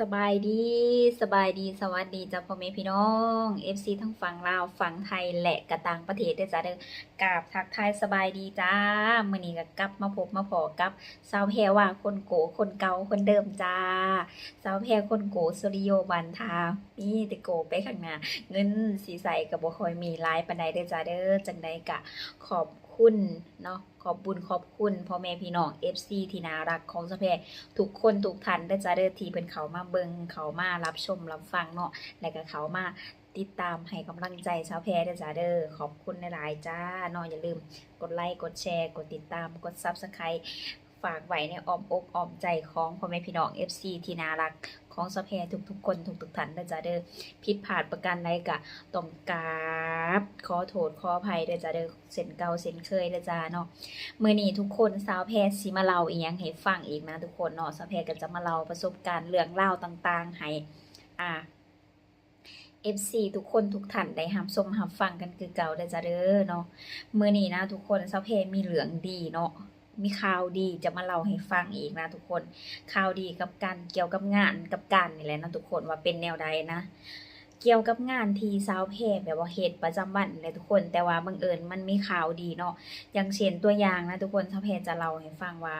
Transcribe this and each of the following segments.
สบายดีสบายดีสวัสดีจ้าพ่อแม่พี่น้อง FC ทั้งฝั่งลาวฝั่งไทยและกระต่างประเทศด้วยจ้าเด้อกราบทักทายสบายดีจ้ามื้อนี้ก็กลับมาพบมาพอกับสาวแพรว่าคนโกคนเกาคนเดิมจ้าสาวแพรคนโกสุริโยบันทามีแต่โกไปข้างหน้าเงินสีใสก็บ่ค่อยมีลายปานใดเด้อจ้าเด้อจังใดก็ขอบ คุณเนาะขอบบุญขอบคุณพ่อแม่พี่น้อง FC ที่น่ารักของสาวแพรทุกคนทุกท่านได้จะเด้อทีเป็นเขามาเบิงเขามารับชมรับฟังเนาะและก็เขามาติดตามให้กำลังใจชาวแพรเด้อจ้าเด้อขอบคุณหลายๆจ้าเนาะอย่าลืมกดไลค์กดแชร์ กดติดตามกด Subscribe ฝากไว้ในอ้อมอกอ้อมใจของพ่อแม่พี่น้อง FC ที่น่ารักของสแพรทุกๆคนทุกๆท่านเด้อจ้าเด้อผิดพลาดประการใดก็ต้องกราบขอโทษขออภัยเด้อจ้าเด้อเส้นเก่าเส้นเคยเด้อจ้าเนาะเมื่อนี้ทุกคนสาวแพรสิมาเล่าอีกยังให้ฟังอีกนะทุกคนเนาะสาวแพรก็จะมาเล่าประสบการณ์เรื่องเล่าต่างๆให้อ่า FC ทุกคนทุกท่านได้รับชมรับฟังกันคือเก่าได้อจ้าเด้อเนาะเมื่อนี้นะทุกคนสาวแพรมีเรื่องดีเนาะ มีข่าวดีจะมาเล่าให้ฟังอีกนะทุกคน ข่าวดีกับการเกี่ยวกับงานกับการนี่แหละนะทุกคนว่าเป็นแนวใดนะ เกี่ยวกับงานที่สาวแพรแบบว่าเหตุประจำวันเลยทุกคน แต่ว่าบังเอิญมันมีข่าวดีเนาะ อย่างเช่นตัวอย่างนะทุกคนสาวเพจจะเล่าให้ฟังว่า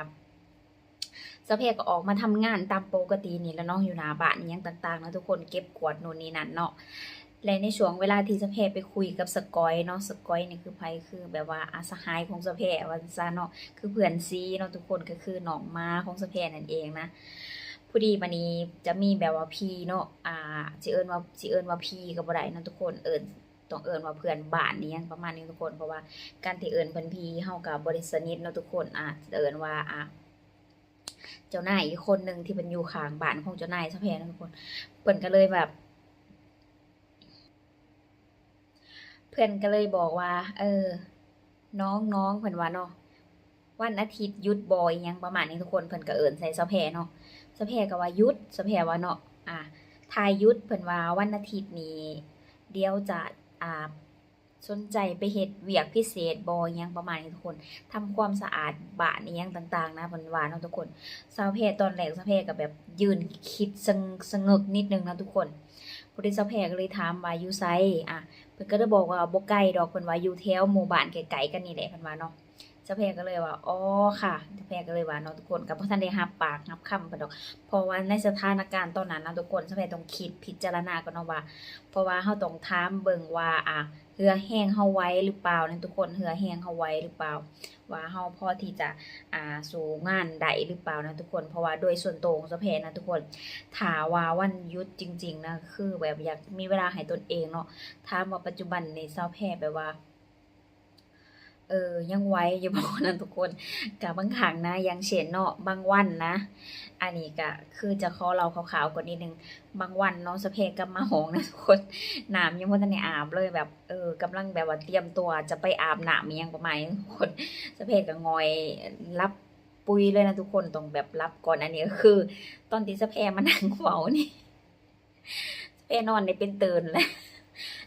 สาวเพจก็ออกมาทำงานตามปกตินี่แล้วเนาะอยู่หน้าบ้านอหยังต่างๆนะทุกคนเก็บกวาดโน่นนี่นั่นเนาะ และในช่วงเวลาที่สาวเพไปคุยกับสกอยเนาะสกอยนี่คือไผคือแบบว่าอาสหายของสาวเพว่าซะเนาะคือเพื่อนซีเนาะทุกคนก็คือหนองมาของสาวเพนั่นเองนะพอดีมานี้จะมีแบบว่าพีเนาะอ่าสิเอิ้นว่าสิเอิ้นว่าพีก็บ่ได้เนาะทุกคนเอิ้นต้องเอิ้นว่าเพื่อนบ้านนี่ยังประมาณนี้ทุกคนเพราะว่าการที่เอิญเพิ่อนพี่เฮากับบริสนิทเนาะทุกคนอะเอิญว่าอะเจ้านายอีกคนหนึ่งที่เป็นอยู่ข้างบ้านของเจ้านายซะแพนเนาะทุกคนเพิ่นก็เลยแบบ เพื่อนก็เลยบอกว่า เออ น้องน้องเพิ่อนว่าเนาะวันอาทิตย์ยุดบอยยังประมาณนี้ทุกคนเพิ่อนก็เอิญใส่ซะแพเนาะซะแพก็ว่ายุดซะแพว่าเนาะอะทายยุดเพิ่อนว่าวันอาทิตย์นี้ เดี๋ยวจะอ่าสนใจไปเฮ็ดเวียกพิเศษบอหยังประมาณนี้ทุกคนทำความสะอาดบ้านอีหยังต่าง ๆ นะเพิ่อนว่าเนาะทุกคนสาวเพตอนแรกสาวเพก็แบบยืนคิดสงสงึกนิดนึงนะทุกคน พอดีสาวเพก็เลยถามว่าอยู่ไซอะเพิ่นก็ได้บอกว่าบ่ไกลดอกเพิ่นว่าอยู่แถวหมู่บ้านไกลๆกันนี่แหละเพิ่นว่าเนาะสาวเพกก็เลยว่าอ๋อค่ะสาวเพกก็เลยว่าเนาะทุกคนกับพ่ท่านได้หับปากนับคำเพิ่นดอก เพราะว่าในสถานการณ์ตอนนั้นนะทุกคนสาวเพกต้องคิดพิจารณาก่อนเนาะว่า เพราะว่าเฮาต้องถามเบิ่งว่าอะ เหือแห้งเฮาไว้หรือเปล่านั่นทุกคนเหือแห้งเฮาไว้หรือเปล่า ว่าเฮาพอที่จะอ่าสู่งานใดหรือเปล่านะทุกคน เพราะว่าโดยส่วนตัวของสะเพนะทุกคนถาว่าวันยุดจริง ๆนะคือแบบอยากมีเวลาให้ตนเองเนาะถามว่าปัจจุบันในเซาแพแบบว่า เออยังไหวอยู่บ่นะทุกคนกับบางครั้งนะย่างเช่นเนาะบางวันนะ อันนี้ก็คือจะขอเราขาวๆกว่านิดนึงบางวันเนาะสะเพกลับมาหองนะทุกคนน้ำยังบ่ทันได้อาบเลยแบบเออกำลังแบบว่าเตรียมตัวจะไปอาบน้ำอิหยังประมาณทุกคนสะเพกก็งอยรับปุยเลยนะทุกคนต้องแบบรับก่อนอันนี้ก็คือ ตอนที่สะเพมานั่งเว้านี่สะเพนอนได้เป็นตื่นแล้ว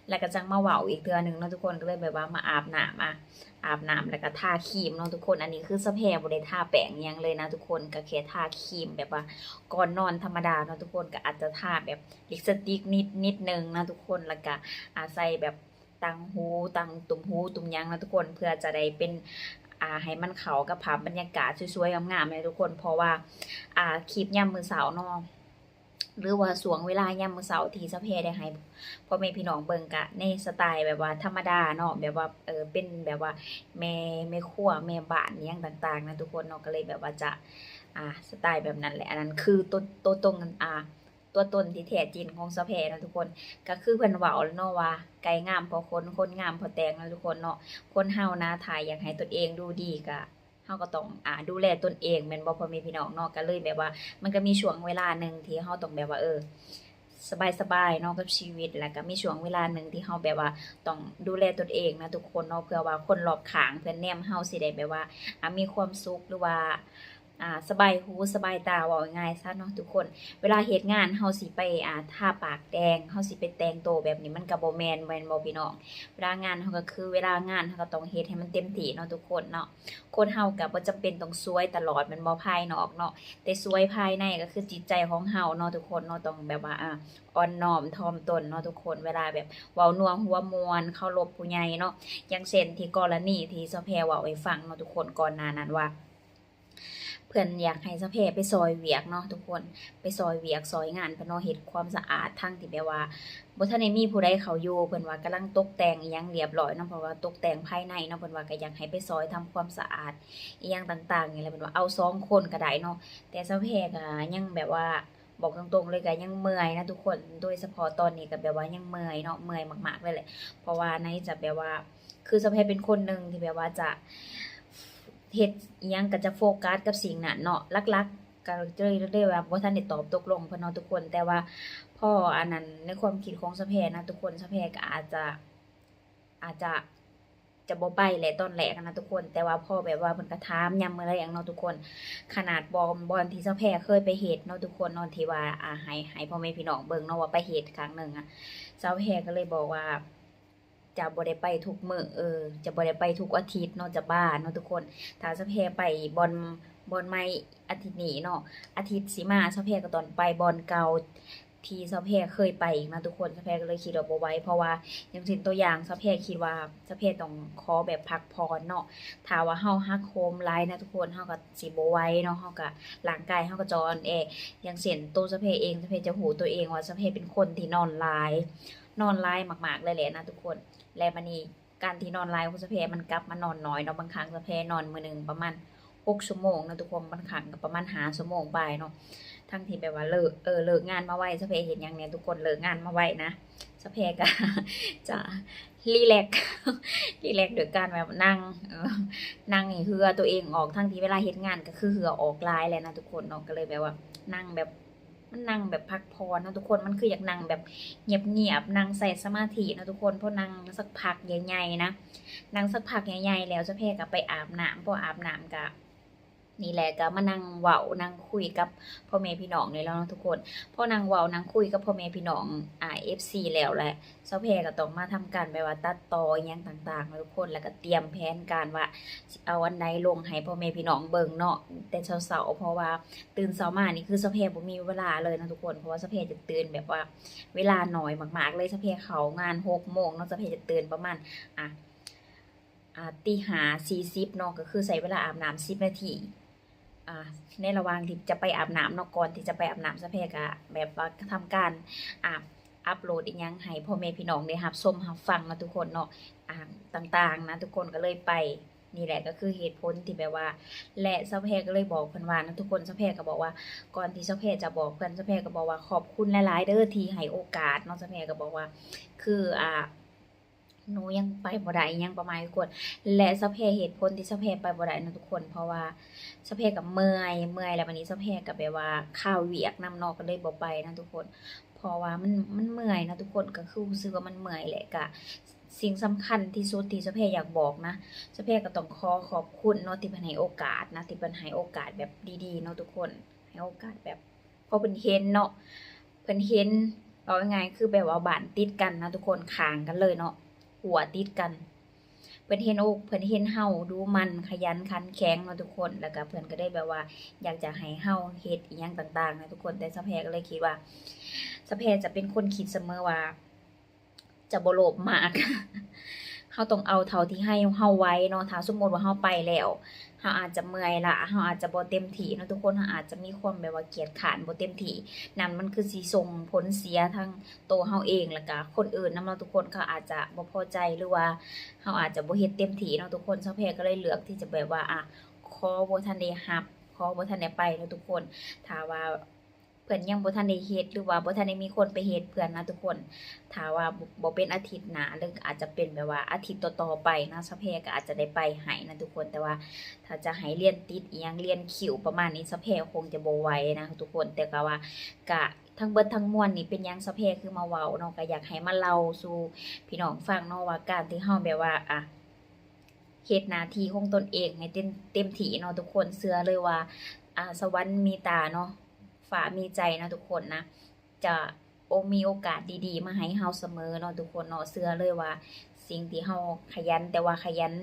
แล้วก็จังมาเว้าอีกเทือหนึงนะทุกคนก็เลยแบบว่ามาอาบน้ำอะ อาบน้ำแล้วก็ทาครีมเนาะทุกคน อันนี้คือสะเพบ่ได้ทาแป้งยังเลยนะทุกคนก็แค่ทาครีมแบบว่าก่อนนอนธรรมดาเนาะทุกคนก็อาจจะทาแบบลิปสติกนิดนิดนึงนะทุกคนแล้วก็อาใส่แบบตังหูตังตุ่มหูตุ่มยางนะทุกคนเพื่อจะได้เป็นอ่าให้มันเขากับภาพบรรยากาศสวยๆงามๆเลยทุกคน เพราะว่าอ่าคลิปย่ำมือสาร์เนาะ หรือว่าสวงเวลาย่ำมือเสาร์ที่สะเพได้ให้พ่อแม่พี่น้องเบิ่งกะในสไตล์แบบว่าธรรมดาเนาะแบบว่าเออเป็นแบบว่าแม่แม่ครัวแม่บ้านอิหยังต่างๆนะทุกคนเนาะก็เลยแบบว่าจะอ่าสไตล์แบบนั้นแหละอันนั้นคือตัวตัวตรงกันอ่าตัวตนที่แท้จริงของสะเพนะทุกคนก็คือเพิ่นเว้าแล้วเนาะว่าไก่งามพอคนคนงามพอแตงนะทุกคนเนาะคนเฮานะถ่ายอยากให้ตนเองดูดีก็ เฮาก็ต้องอ่าดูแลตนเองแม่นบ่พ่อแม่พี่น้องเนาะก็เลยแบบว่า มันก็มีช่วงเวลาหนึ่งที่เฮาต้องแบบว่าเออสบายๆเนาะกับชีวิตแล้วก็มีช่วงเวลาหนึ่งที่เฮาแบบว่าต้องดูแลตนเองนะทุกคนเนาะเพื่อว่าคนรอบข้างเพื่อนแนมเฮาสิได้แบบว่ามีความสุขหรือว่า อ่าสบายหูสบายตาเว่าง่ายซะเนาะทุกคน เวลาเฮ็ดงานเฮาสิไปอ่าทาปากแดงเฮาสิไปแต่งโตแบบนี้มันก็บ่แมนแม่นบ่พี่น้องเวลางานเฮาก็คือเวลางานเฮาก็ต้องเฮ็ดให้มันเต็มที่เนาะทุกคนเนาะคนเฮาก็บ่จำเป็นต้องสวยตลอดมันบ่ภายนอกเนาะแต่สวยภายในก็คือจิตใจของเฮาเนาะทุกคนเนาะต้องแบบว่าอ่าอ่อนน้อมถ่อมตนเนาะทุกคนเวลาแบบเว้านัวหัวมวนเคารพผู้ใหญ่เนาะอย่างเช่นที่กรณีที่สแพรเว้าให้ฟังเนาะทุกคนก่อนหน้านั้นว่า เพื่อนอยากให้สะเพไปซอยเวียกเนาะทุกคนไปซอยเวียกซอยงานพนเนาะเฮ็ดความสะอาดทั้งที่แบบว่าบ่ทันมีผู้ใดเขาอยู่เพิ่อนว่ากำลังตกแต่งอียังเรียบร้อยเนาะเพราะว่าตกแต่งภายในเนาะเพิ่อนว่าก็อยากให้ไปซอยทำความสะอาดอียังต่างๆนี่แหละเพิ่นว่าเอาสองคนก็ได้เนาะแต่สะเพก็ยังแบบว่าบอกตรงๆเลยก็ยังเมื่อยนะทุกคนโดยเฉพาะตอนนี้ก็แบบว่ายังเมื่อยเนาะเมื่อยมากๆเลยแหละเพราะว่าในจะแบบว่า คือสะเพเป็นคนหนึ่งที่แบบว่าจะ เฮ็ดยังก็จะโฟกัสกับสิ่งนั้นเนาะลักๆก็เลยเรียกว่าบ่ทันได้ตอบตกลงเพิ่นเนาะทุกคน แต่ว่าพ่ออันนั้นในความคิดของสะเพนะทุกคนสะเพก็อาจจะอาจจะจะบ่ไปแหละตอนแรกนะทุกคน แต่ว่าพ่อแบบว่าเพิ่นก็ถามย้ำอะไรอย่างเนาะทุกคน ขนาดบอมบอลที่สะเพเคยไปเฮ็ดเนาะทุกคนนาะที่ว่าอ่าให้ให้พ่อแม่พี่น้องเบิ่งเนาะว่าไปเฮ็ดครั้งหนึ่งอะสแพก็เลยบอกว่า จะบ่ได้ไปทุกมื้อเออ จะบ่ได้ไปทุกอาทิตย์เนาะจะบ้าเนาะทุกคน ถ้าสาวแพไปบอลบอลใหม่อาทิตย์นี้เนาะอาทิตย์สิมาสาวแพก็ตอนไปบอลเก่าที่สาวแพเคยไปอีกนะทุกคนสาวแพก็เลยคิดว่าบ่ไว้ เพราะว่าอย่างเช่นตัวอย่างสาวแพคิดว่าสาวแพต้องขอแบบพักผ่อนเนาะถ้าว่าเฮาฮักโฮมหลายนะทุกคนเฮาก็สิบไหวเนาะเฮาก็ร่างกายเฮาก็จอนแออย่างเช่นตัวสะเพเองสะเพจะหูตัวเองว่าสะเพเป็นคนที่นอนหลาย นอนหลายมากๆเลยแหละนะทุกคน และมันนี่การที่นอนหลายของสะเพมันกลับมานอนน้อยเนาะบางครั้งสะเพนอนมือหนึ่งประมาณ6ชั่วโมงนะทุกคนบางครั้งก็ประมาณ5ชั่วโมงไปเนาะทั้งที่แบบว่าเลิกเออเลิกงานมาไวสะเพเห็นอย่างเนี้ยทุกคนเลิกงานมาไวนะสะเพก็จะรีแลกรีแลกโดยการแบบนั่งนั่งเหือตัวเองออกทั้งที่เวลาเฮ็ดงานก็คือเหือออกหลายแหละนะทุกคนเนาะก็เลยแบบว่านั่งแบบ มันนั่งแบบพักผ่อนนะทุกคนมันคืออยากนั่งแบบเงียบๆนั่งใส่สมาธินะทุกคนพอนั่งสักพักใหญ่ๆนะนั่งสักพักใหญ่ๆแล้วจะเพกับไปอาบน้ำพออาบน้ำกับ นี่แหละก็มานั่งเว้านั่งคุยกับพ่อแม่พี่น้องนี่แล้วนะทุกคนพอนั่งเว้านั่งคุยกับพ่อแม่พี่น้องอ่า FC แล้วแหละเซาเพก็ต้องมาทำการแบบว่าตัดต่ออหยังต่างๆนะทุกคนแล้วก็เตรียมแผนการว่าเอาวันใดลงให้พ่อแม่พี่น้องเบิ่งเนาะแต่เช้าๆเพราะว่าตื่นเช้ามานี่คือสะเพบ่มีเวลาเลยนะทุกคนเพราะว่าสะเพจะตื่นแบบว่าเวลาน้อยมากๆ เลยสะเพเขางาน6โมงเนาะสะเพจะตื่นประมาณอะอ่าตีห้าสี่สิบเนาะก็คือใช้เวลาอาบน้ำ10นาที ในระหว่างที่จะไปอาบน้ำเนาะก่อนที่จะไปอาบน้ำสะเพก็แบบว่าทำการอาบอัปโหลดอีกยังให้พ่อแม่พี่น้องได้รับชมรับฟังนะทุกคนเนาะอ่าต่างๆนะทุกคนก็เลยไปนี่แหละก็คือเหตุผลที่แบบว่า และเซาเพก็เลยบอกเพิ่นว่านะทุกคนเซาเพก็บอกว่าก่อนที่เซาเพจะบอกเพิ่นเซาเพก็บอกว่าขอบคุณหลายๆเด้อที่ให้โอกาสเนาะเซาเพก็บอกว่า คืออ่า หนูยังไปบ่ได้ยังประมาณทุกคน และเซาเพเหตุผลที่เซาเพไปบ่ได้นะทุกคน เพราะว่าเซาเพก็เมื่อยเมื่อยแล้ววันนี้เซาเพก็แบบว่าข้าวเวียกน้ำนอกก็เลยบ่ไปนะทุกคน เพราะว่ามันมันเมื่อยนะทุกคนก็คือรู้สึกว่ามันเมื่อยแหละกะสิ่งสำคัญที่สุดที่สะเพอยากบอกนะสะเพก็ต้องขอขอบคุณเนาะที่เพิ่นให้โอกาสนะที่เพิ่นให้โอกาสแบบดีๆเนาะทุกคนให้โอกาสแบบพอเพิ่นเห็นเนาะเพิ่นเห็นเอาง่ายๆคือแบบว่าบ้านติดกันนะทุกคนข้างกันเลยเนาะ ขัวติดกัน เพิ่นเห็นอกเพิ่นเห็นเฮาดูมันขยันขันแข็งเนาะทุกคน แล้วก็เพิ่นก็ได้แบบว่า อยากจะให้เฮาเฮ็ดอีหยังต่างๆนะทุกคนแต่สะเพก็เลยคิดว่าสะเพจะเป็นคนคิดเสมอว่า จะบโลบมากเฮาต้องเอาเท่าที่ให้เฮาไว้เนาะถ้าสมมติว่าเฮาไปแล้ว เราอาจจะเมื่อยละเฮาอาจจะบ่เต็มที่นะทุกคนเฮาอาจจะมีความแบบว่าเกียดขานบ่เต็มที่นั่นมันคือสิส่งผลเสียทั้งตัวเราเองแล้วก็คนอื่นนำเราทุกคนเขาอาจจะบ่พอใจหรือว่าเฮาอาจจะบ่เฮ็ดเต็มที่เนาะทุกคนซะแพรก็เลยเลือกที่จะแบบว่าอะขอบ่ทันได้รับขอบ่ทันได้ไปเนาะทุกคนถ้าว่า เพิ่อนยังบ่ทันได้เฮ็ดหรือว่าบ่ทันได้มีคนไปเฮ็ดเพื่อนนะทุกคนถ้าว่าบ่เป็นอาทิตย์หน้าหรืออาจจะเป็นแบบว่าอาทิตย์ต่อๆไปนะสะเพก็อาจจะได้ไปให้นะทุกคนแต่ว่า ถ้าจะให้เรียนติดอีหยังเรียนคิวประมาณนี้สะเพคงจะบ่ไหวนะทุกคนแต่ก็ว่ากะทั้งเบิดทั้งมวลนี่เป็นยังสะเพคือมาเว้าเนาะก็อยากให้มาเล่าสู่พี่น้องฟังเนาะว่าการที่เฮาแบบว่าอะเฮ็ดหน้าที่ของตนเองให้เต็มเต็มที่เนาะทุกคนเชื่อเลยว่าอ่าสวรรค์มีตาเนาะ ฝ่ามีใจนะทุกคนนะ จะโอมีโอกาสดีๆ มาให้เฮาเสมอเนาะทุกคนเนาะเชื่อเลยว่า สิ่งที่เฮาขยันแต่ว่าขยัน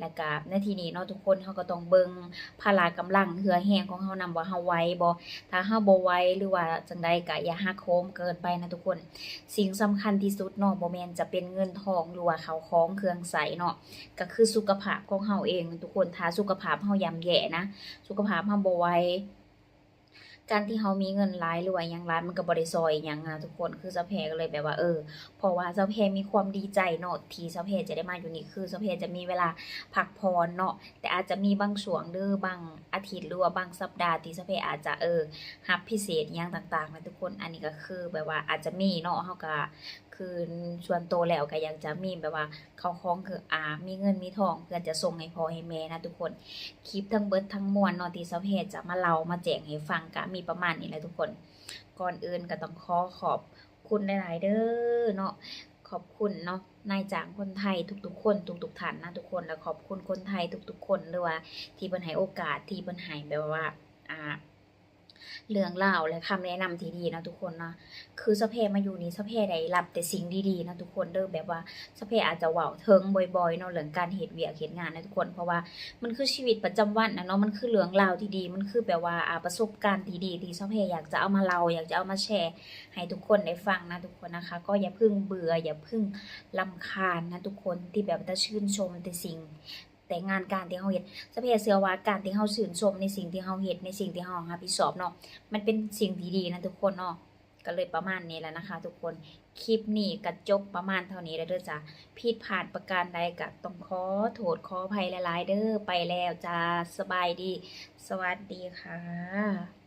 แล้วก็ในทีนี้เนาะทุกคนเฮาก็ต้องเบิ่งพละกำลังเหือแห้งของเฮานำว่าเฮาไหวบ่ถ้าเฮาบ่ไหวหรือว่าจังใดก็อย่าหักโหมเกินไปนะทุกคน สิ่งสำคัญที่สุดเนาะบ่แม่นจะเป็นเงินทองหรือว่าเขาของเครื่องใช้เนาะก็คือสุขภาพของเฮาเองทุกคนถ้าสุขภาพเฮาย่ำแย่นะ สุขภาพเฮาบ่ไหว การที่เฮามีเงินหลายหรือว่ายังหลายมันก็บ่ได้ซอยหยังนะทุกคนคือสะแพก็เลยแบบว่าเออเพราะว่าสะแพมีความดีใจเนาะที่สะแพจะได้มาอยู่นี่คือสะแพจะมีเวลาพักผ่อนเนาะแต่อาจจะมีบางช่วงเด้อบางอาทิตย์หรือว่าบางสัปดาห์ที่สะแพอาจจะเออรับพิเศษหยังต่างๆนะทุกคนอันนี้ก็คือแบบว่าอาจจะมีเนาะเฮาก็คือส่วนโตแล้วก็ยากจะมีแบบว่าเข้าของคืออามีเงินมีทองเพื่อจะส่งให้พ่อให้แม่นะทุกคนคลิปทั้งเบิร์ดทั้งมวลเนาะที่สเพจะมาเล่ามาแจ้งให้ฟังก็มีประมาณนี้แหละทุกคน ก่อนอื่นก็ต้องขอขอบคุณหลาย ๆ เด้อเนาะขอบคุณเนาะนายจ้างคนไทยทุกๆ คนทุกๆท่านนะทุกคนแล้วขอบคุณคนไทยทุกๆ คนด้วยว่าที่เพิ่นให้โอกาสที่เพิ่นให้แบบว่าอ่า เรื่องเล่าและคำแนะนำที่ดีนะทุกคนนะคือสเพมาอยู่นี้สเพได้รับแต่สิ่งดีๆนะทุกคนเด้อแบบว่าสเพอาจจะเว้าเทิงบ่อยๆเนาะเรื่องการเฮ็ดเวียกเฮ็ดงานนะทุกคนเพราะว่ามันคือชีวิตประจำวันนะเนาะมันคือเรื่องราที่ดีมันคือแบบว่าอาประสบการณ์ที่ดีที่ซอเพอยากจะเอามาเล่าอยากจะเอามาแชร์ ให้ทุกคนได้ฟังนะทุกคนนะคะ ก็อย่าพึ่งเบื่ออย่าพึ่งลำคาญนะทุกคนที่แบบจะชื่นชมแต่สิ่ง แต่งานการที่เฮาเฮ็ดสะเพเชื่อว่าการที่เฮาสื่นชมในสิ่งที่เฮาเฮ็ดในสิ่งที่เฮารับผิดชอบเนาะมันเป็นสิ่งที่ดีนะทุกคนเนาะก็เลยประมาณนี้แล้วนะคะ ทุกคนคลิปนี้กระจบประมาณเท่านี้แล้วเด้อจ้ะผิดผ่านประการใดก็ต้องขอโทษขออภัยหลายๆเด้อไปแล้วจ้าสบายดี สวัสดีค่ะ